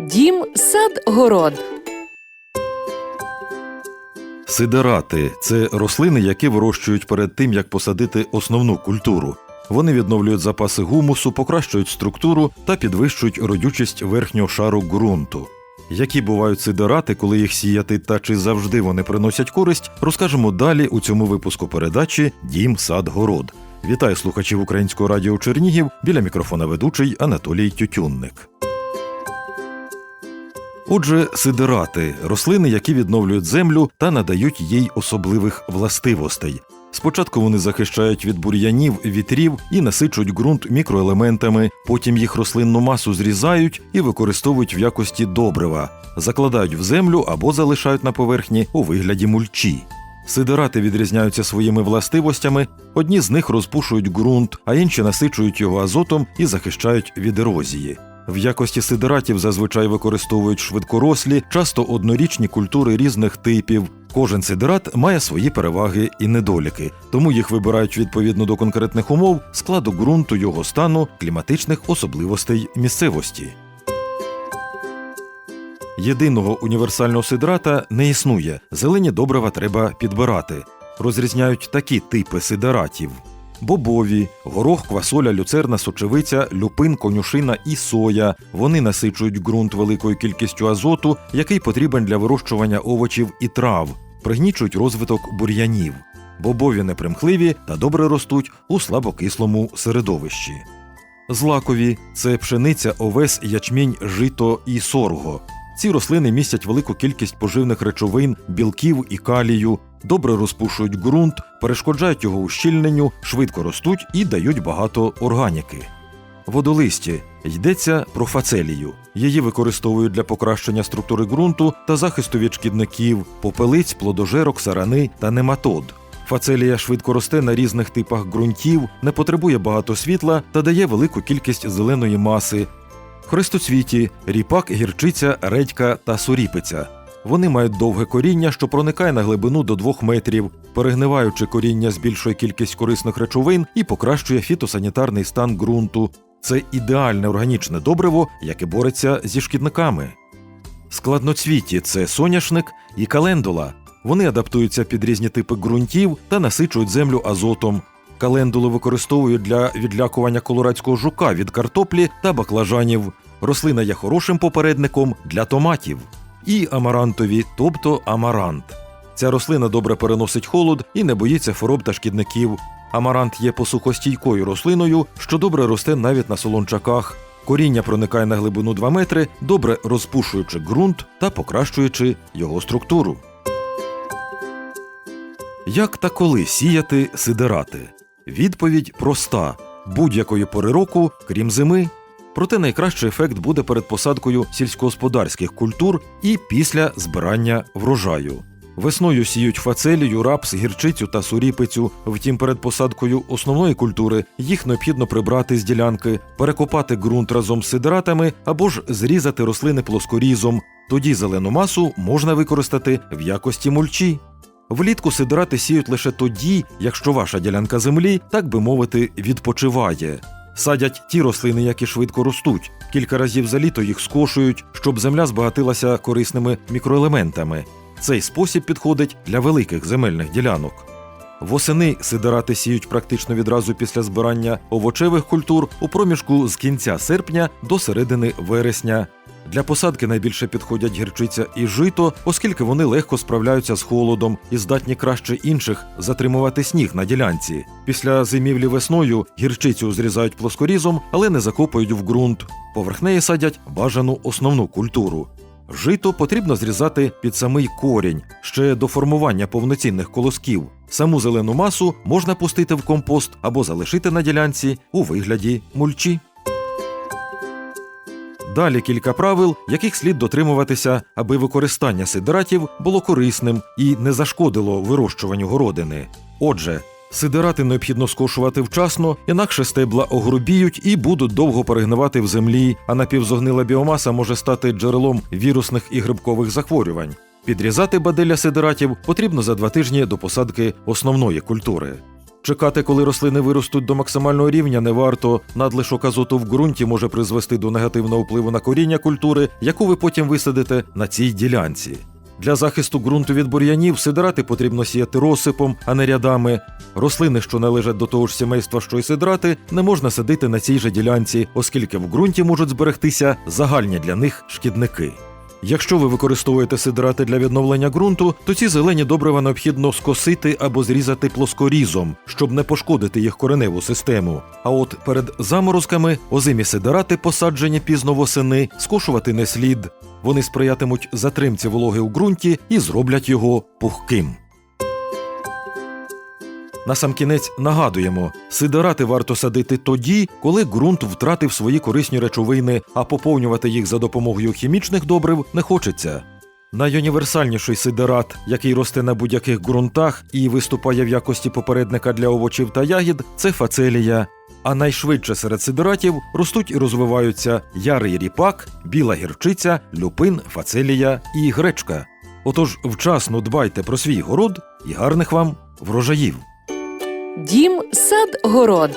Дім, сад, город. Сидерати це рослини, які вирощують перед тим, як посадити основну культуру. Вони відновлюють запаси гумусу, покращують структуру та підвищують родючість верхнього шару ґрунту. Які бувають сидерати, коли їх сіяти та чи завжди вони приносять користь, розкажемо далі у цьому випуску передачі Дім, сад, город. Вітаю слухачів українського радіо Чернігів біля мікрофона ведучий Анатолій Тютюнник. Отже, сидерати рослини, які відновлюють землю та надають їй особливих властивостей. Спочатку вони захищають від бур'янів, вітрів і насичують ґрунт мікроелементами, потім їх рослинну масу зрізають і використовують в якості добрива, закладають в землю або залишають на поверхні у вигляді мульчі. Сидерати відрізняються своїми властивостями, одні з них розпушують ґрунт, а інші насичують його азотом і захищають від ерозії. В якості сидератів зазвичай використовують швидкорослі, часто однорічні культури різних типів. Кожен сидерат має свої переваги і недоліки, тому їх вибирають відповідно до конкретних умов, складу ґрунту, його стану, кліматичних особливостей місцевості. Єдиного універсального сидерата не існує. Зелені добрива треба підбирати. Розрізняють такі типи сидератів: бобові, горох, квасоля, люцерна, сочевиця, люпин, конюшина і соя. Вони насичують ґрунт великою кількістю азоту, який потрібен для вирощування овочів і трав, пригнічують розвиток бур'янів. Бобові непримхливі та добре ростуть у слабокислому середовищі. Злакові це пшениця, овес, ячмінь, жито і сорго. Ці рослини містять велику кількість поживних речовин, білків і калію, добре розпушують ґрунт, перешкоджають його ущільненню, швидко ростуть і дають багато органіки. Водолисті йдеться про фацелію. Її використовують для покращення структури ґрунту та захисту від шкідників, попелиць, плодожерок, сарани та нематод. Фацелія швидко росте на різних типах ґрунтів, не потребує багато світла та дає велику кількість зеленої маси. Хрестоцвіті, ріпак, гірчиця, редька та суріпиця. Вони мають довге коріння, що проникає на глибину до 2 метрів, перегниваючи коріння збільшує кількість корисних речовин і покращує фітосанітарний стан ґрунту. Це ідеальне органічне добриво, яке бореться зі шкідниками. Складноцвіті це соняшник і календула. Вони адаптуються під різні типи ґрунтів та насичують землю азотом. Календулу використовують для відлякування колорадського жука від картоплі та баклажанів. Рослина є хорошим попередником для томатів. І амарантові, тобто амарант. Ця рослина добре переносить холод і не боїться хвороб та шкідників. Амарант є посухостійкою рослиною, що добре росте навіть на солончаках. Коріння проникає на глибину 2 метри, добре розпушуючи ґрунт та покращуючи його структуру. Як та коли сіяти сидерати? Відповідь проста: будь-якої пори року, крім зими. Проте найкращий ефект буде перед посадкою сільськогосподарських культур і після збирання врожаю. Весною сіють фацелію, рапс, гірчицю та суріпицю. Втім, перед посадкою основної культури їх необхідно прибрати з ділянки, перекопати ґрунт разом з сидератами або ж зрізати рослини плоскорізом. Тоді зелену масу можна використати в якості мульчі. Влітку сидерати сіють лише тоді, якщо ваша ділянка землі, так би мовити, відпочиває. Садять ті рослини, які швидко ростуть. Кілька разів за літо їх скошують, щоб земля збагатилася корисними мікроелементами. Цей спосіб підходить для великих земельних ділянок. Восени сидерати сіють практично відразу після збирання овочевих культур у проміжку з кінця серпня до середини вересня. Для посадки найбільше підходять гірчиця і жито, оскільки вони легко справляються з холодом і здатні краще інших затримувати сніг на ділянці. Після зимівлі весною гірчицю зрізають плоскорізом, але не закопують в ґрунт. Поверх неї садять бажану основну культуру. Жито потрібно зрізати під самий корінь ще до формування повноцінних колосків. Саму зелену масу можна пустити в компост або залишити на ділянці у вигляді мульчі. Далі кілька правил, яких слід дотримуватися, аби використання сидератів було корисним і не зашкодило вирощуванню городини. Отже, сидерати необхідно скошувати вчасно, інакше стебла огрубіють і будуть довго перегнивати в землі, а напівзогнила біомаса може стати джерелом вірусних і грибкових захворювань. Підрізати баделя сидератів потрібно за два тижні до посадки основної культури. Чекати, коли рослини виростуть до максимального рівня, не варто. Надлишок азоту в ґрунті може призвести до негативного впливу на коріння культури, яку ви потім висадите на цій ділянці. Для захисту ґрунту від бур'янів сидирати потрібно сіяти розсипом, а не рядами. Рослини, що належать до того ж сімейства, що й сидрати, не можна садити на цій же ділянці, оскільки в ґрунті можуть зберегтися загальні для них шкідники. Якщо ви використовуєте сидрати для відновлення ґрунту, то ці зелені добрива необхідно скосити або зрізати плоскорізом, щоб не пошкодити їх кореневу систему. А от перед заморозками озимі сидирати, посаджені пізно восени, скошувати не слід. Вони сприятимуть затримці вологи у ґрунті і зроблять його пухким. Насамкінець нагадуємо, сидорати варто садити тоді, коли ґрунт втратив свої корисні речовини, а поповнювати їх за допомогою хімічних добрив не хочеться. Найуніверсальніший сидерат, який росте на будь-яких ґрунтах і виступає в якості попередника для овочів та ягід, це фацелія. А найшвидше серед сидератів ростуть і розвиваються ярий ріпак, біла гірчиця, люпин, фацелія і гречка. Отож, вчасно дбайте про свій город і гарних вам врожаїв. Дім сад город.